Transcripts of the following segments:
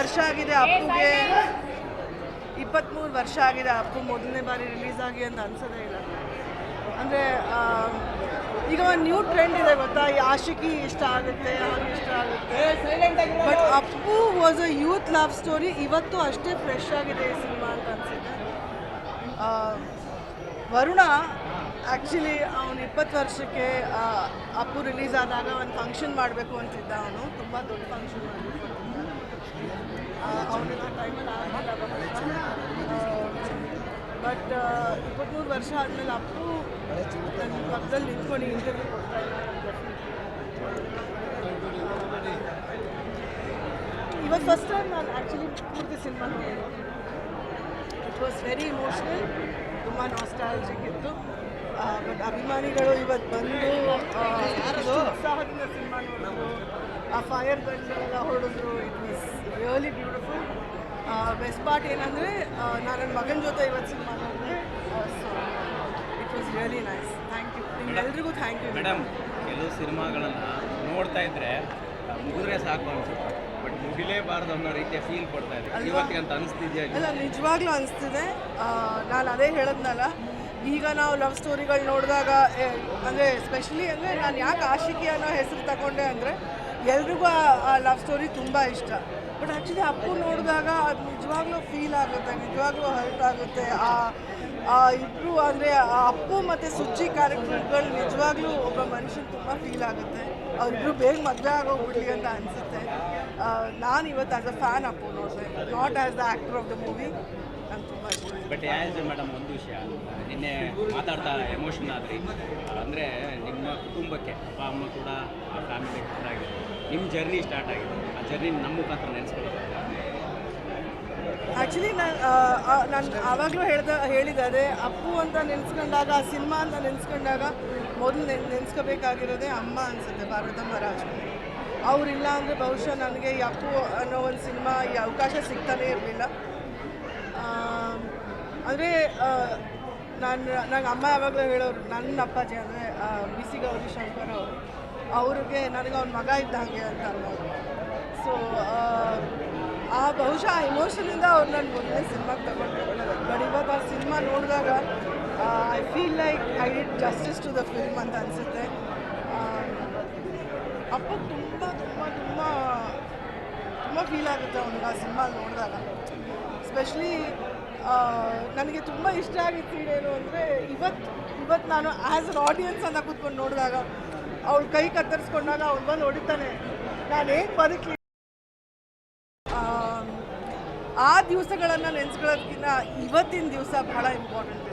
ವರ್ಷ ಆಗಿದೆ ಅಪ್ಪುಗೆ. ಇಪ್ಪತ್ತ್ಮೂರು ವರ್ಷ ಆಗಿದೆ ಅಪ್ಪು ಮೊದಲನೇ ಬಾರಿ ರಿಲೀಸ್ ಆಗಿ ಅಂತ ಅನ್ಸೋದೇ ಇಲ್ಲ. ಅಂದರೆ ಈಗ ಒಂದು ನ್ಯೂ ಟ್ರೆಂಡ್ ಇದೆ ಗೊತ್ತಾ? ಈ ಆಶಿಕಿ ಇಷ್ಟ ಆಗುತ್ತೆ ಅವ್ರಿಗೆ ಇಷ್ಟ ಆಗುತ್ತೆ. But Appu was a youth love story ಇವತ್ತು ಅಷ್ಟೇ ಫ್ರೆಶ್ ಆಗಿದೆ ಈ ಸಿನಿಮಾ ಅಂತ ಅನಿಸುತ್ತೆ. ವರುಣ ಆ್ಯಕ್ಚುಲಿ ಅವನು ಇಪ್ಪತ್ತು ವರ್ಷಕ್ಕೆ ಅಪ್ಪು ರಿಲೀಸ್ ಆದಾಗ ಒಂದು ಫಂಕ್ಷನ್ ಮಾಡಬೇಕು ಅಂತಿದ್ದ ಅವನು. ತುಂಬ ದೊಡ್ಡ ಫಂಕ್ಷನ್ ಮಾಡಬೇಕು. ಅವನಿಗೆ ಟೈಮಲ್ಲಿ ಆಗಿಲ್ಲ ಬಟ್ ಇಪ್ಪತ್ತ್ಮೂರು ವರ್ಷ ಆದಮೇಲೆ ಅಪ್ಪು ನನ್ನ ಪಕ್ಕದಲ್ಲಿ ನಿಂತ್ಕೊಂಡು ಇಂಟರ್ವ್ಯೂ ಕೊಡ್ತಾ ಇವತ್ತು ಫಸ್ಟ್ ಟೈಮ್ ನಾನು ಆ್ಯಕ್ಚುಲಿ ಪೂರ್ತಿ ಸಿನಿಮಾ ನೋಡಿದ್ದು ಇಟ್ ವಾಸ್ ವೆರಿ ಇಮೋಷ್ನಲ್ ತುಂಬ ನಾಸ್ಟಾಲಜಿಕ್ ಇತ್ತು ಬಟ್ ಅಭಿಮಾನಿಗಳು ಇವತ್ತು ಬಂದು ಉತ್ಸಾಹದಿಂದ ಸಿನಿಮಾ ನೋಡಿದ್ರು. ಆ ಫೈರ್ ಗನ್ನೆಲ್ಲ ಹೊಡೆದ್ರು. It was really beautiful best part ಏನಂದರೆ ನಾನು ನನ್ನ ಮಗನ ಜೊತೆ ಇವತ್ತು ಸಿನಿಮಾ ನೋಡಿದೆ. So it was really nice thank you ನಿಮ್ಗೆಲ್ರಿಗೂ ಥ್ಯಾಂಕ್ ಯು ಮೇಡಮ್ ಕೆಲವು ಸಿನಿಮಾಗಳನ್ನು ನೋಡ್ತಾ ಇದ್ರೆ ಮುಗಿದ್ರೆ ಸಾಕು ಅನ್ಸುತ್ತೆ. ಬಟ್ ಮುಗಿಲೇಬಾರ್ದು ಅನ್ನೋ ರೀತಿಯ ಫೀಲ್ ಕೊಡ್ತಾ ಇದೆ? ಇವತ್ತಿಗೆ ಅಂತ ಅನಿಸ್ತಿದ್ಯಾ? ಅಲ್ಲ ನಿಜವಾಗ್ಲೂ ಅನಿಸ್ತಿದೆ. ನಾನು ಅದೇ ಹೇಳದ್ನಲ್ಲ ಈಗ ನಾವು ಲವ್ ಸ್ಟೋರಿಗಳು ನೋಡಿದಾಗ ಅಂದರೆ ಸ್ಪೆಷಲಿ ಅಂದರೆ ನಾನು ಯಾಕೆ ಆಶಿಕಿ ಅನ್ನೋ ಹೆಸರು ತಗೊಂಡೆ ಅಂದರೆ ಎಲ್ರಿಗೂ ಆ ಲವ್ ಸ್ಟೋರಿ ತುಂಬ ಇಷ್ಟ. ಬಟ್ ಆ್ಯಕ್ಚುಲಿ ಅಪ್ಪು ನೋಡಿದಾಗ ಅದು ನಿಜವಾಗ್ಲೂ ಫೀಲ್ ಆಗುತ್ತೆ, ನಿಜವಾಗ್ಲೂ ಹರ್ಟ್ ಆಗುತ್ತೆ. ಆ ಆ ಇಬ್ಬರು ಅಂದರೆ ಆ ಅಪ್ಪು ಮತ್ತು ಸುಜ್ಜಿ ಕ್ಯಾರೆಕ್ಟರ್ಗಳು ನಿಜವಾಗ್ಲೂ ಒಬ್ಬ ಮನುಷ್ಯನ ತುಂಬ ಫೀಲ್ ಆಗುತ್ತೆ. ಅವರಿಬ್ರು ಬೇಗ ಮದುವೆ ಆಗೋಗ್ಬಿಡ್ಲಿ ಅಂತ ಅನಿಸುತ್ತೆ. ನಾನು ಇವತ್ತು ಆ್ಯಸ್ ಅ ಫ್ಯಾನ್ ಅಪ್ಪು ನೋಡಿದೆ not as the actor of the movie ತುಂಬ ಇಷ್ಟ ಬಟ್ ಆ್ಯಸ್ ಮೇಡಮ್ ಒಂದು ವಿಷಯ. ನಿನ್ನೆ ಮಾತಾಡ್ತಾ ಎಮೋಷನ್ ಆದ್ರಿ. ಅಂದರೆ ನಿಮ್ಮ ಕುಟುಂಬಕ್ಕೆ ಅಪ್ಪ, ಅಮ್ಮ ಕೂಡ, ಆ ಫ್ಯಾಮಿಲಿ ಆಗಿದೆ. ನಿಮ್ಮ ಜರ್ನಿ ಸ್ಟಾರ್ಟ್ ಆಗಿದೆ. ಆ ಜರ್ನಿ ನಮ್ಮ ಮುಖಾಂತರ ನೆನೆಸ್ಕೊಳ್ಳೋದು ಆ್ಯಕ್ಚುಲಿ ನಾನು ನಾನು ಆವಾಗಲೂ ಹೇಳ್ದ ಹೇಳಿದೆ ಅದೇ ಅಪ್ಪು ಅಂತ ನೆನೆಸ್ಕೊಂಡಾಗ, ಆ ಸಿನಿಮಾ ಅಂತ ನೆನೆಸ್ಕೊಂಡಾಗ ಮೊದಲು ನೆನ್, ನೆನೆಸ್ಕೋಬೇಕಾಗಿರೋದೇ ಅಮ್ಮ ಅನಿಸುತ್ತೆ, ಭಾರತಮ್ಮ ಮಹಾರಾಜ್ ಅವರಿಲ್ಲ ಅಂದರೆ ಬಹುಶಃ ನನಗೆ ಈ ಅಪ್ಪು ಅನ್ನೋ ಒಂದು ಸಿನಿಮಾ ಈ ಅವಕಾಶ ಸಿಗ್ತಾನೇ ಇರಲಿಲ್ಲ. ಅಂದರೆ ನಾನು, ನಂಗೆ ಅಮ್ಮ ಯಾವಾಗಲೂ ಹೇಳೋರು ನನ್ನ ಅಪ್ಪಾಜಿ ಅಂದರೆ ಬಿ ಸಿ ಗೌರಿ ಶಂಕರ್ ಅವರು. ಅವ್ರಿಗೆ ನನಗೆ ಅವ್ನ ಮಗ ಇದ್ದ ಹಾಗೆ ಅಂತ ಅನ್ನೋರು ಸೊ ಆ ಬಹುಶಃ ಆ ಇಮೋಷನಿಂದ ಅವ್ರು ನನ್ನ ಮೊದಲನೇ ಸಿನಿಮಾಗೆ ತಗೊಂಡು. ಬಟ್ ಇವಾಗ ಆ ಸಿನಿಮಾ ನೋಡಿದಾಗ I feel like I did justice to the film ಅಂತ ಅನಿಸುತ್ತೆ. ಅಪ್ಪ ತುಂಬ ತುಂಬ ತುಂಬ ತುಂಬ ಫೀಲ್ ಆಗುತ್ತೆ ಅವ್ನಿಗೆ ಆ ಸಿನಿಮಾ ನೋಡಿದಾಗ. ಸ್ಪೆಷಲಿ ನನಗೆ ತುಂಬ ಇಷ್ಟ ಆಗಿದ್ದ scene ಏನು ಅಂದರೆ ಇವತ್ತು ಇವತ್ತು ನಾನು ಆ್ಯಸ್ ಅನ್ ಆಡಿಯನ್ಸ್ ಅಂತ ಕೂತ್ಕೊಂಡು ನೋಡಿದಾಗ ಅವಳು ಕೈ ಕತ್ತರಿಸ್ಕೊಂಡಾಗ ಅವಳು ಬಂದು ಹೊಡಿತಾನೆ. ನಾನು ಹೇಗೆ ಬದುಕಲಿ ಆ ದಿವಸಗಳನ್ನು ನೆನೆಸ್ಕೊಳ್ಳೋದಕ್ಕಿಂತ ಇವತ್ತಿನ ದಿವಸ ಬಹಳ important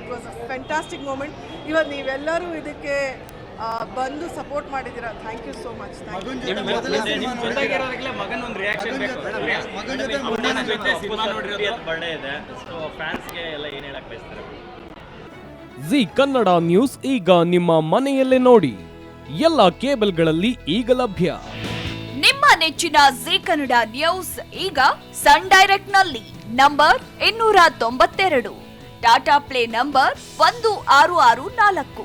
it was a fantastic moment ಇವತ್ತು ನೀವೆಲ್ಲರೂ ಇದಕ್ಕೆ ಬಂದು ಸಪೋರ್ಟ್ ಮಾಡಿದ್ದೀರಾ? Thank you so much thank you ಮಗನ ಒಂದು ರಿಯಾಕ್ಷನ್ ಬೇಕು. ಮಗನ್ ಜೊತೆ ಅಪ್ಪನ ಜೊತೆ ನೋಡಿರೋದು? ಬರ್ಡೇ ಇದೆ. ಸೊ ಫ್ಯಾನ್ಸ್ಗೆ ಎಲ್ಲ ಏನು ಹೇಳಕ್ ಬಯಸ್ತಾರೆ? ಜಿ ಕನ್ನಡ ನ್ಯೂಸ್ ಈಗ ನಿಮ್ಮ ಮನೆಯಲ್ಲೇ ನೋಡಿ. ಎಲ್ಲ ಕೇಬಲ್ಗಳಲ್ಲಿ ಈಗ ಲಭ್ಯ. ನಿಮ್ಮ ನೆಚ್ಚಿನ ಜಿ ಕನ್ನಡ ನ್ಯೂಸ್ ಈಗ ಸನ್ ಡೈರೆಕ್ಟ್ನಲ್ಲಿ ನಂಬರ್ ಇನ್ನೂರ ತೊಂಬತ್ತೆರಡು. ಟಾಟಾ ಪ್ಲೇ ನಂಬರ್ ಒಂದು ಆರು ಆರು ನಾಲ್ಕು.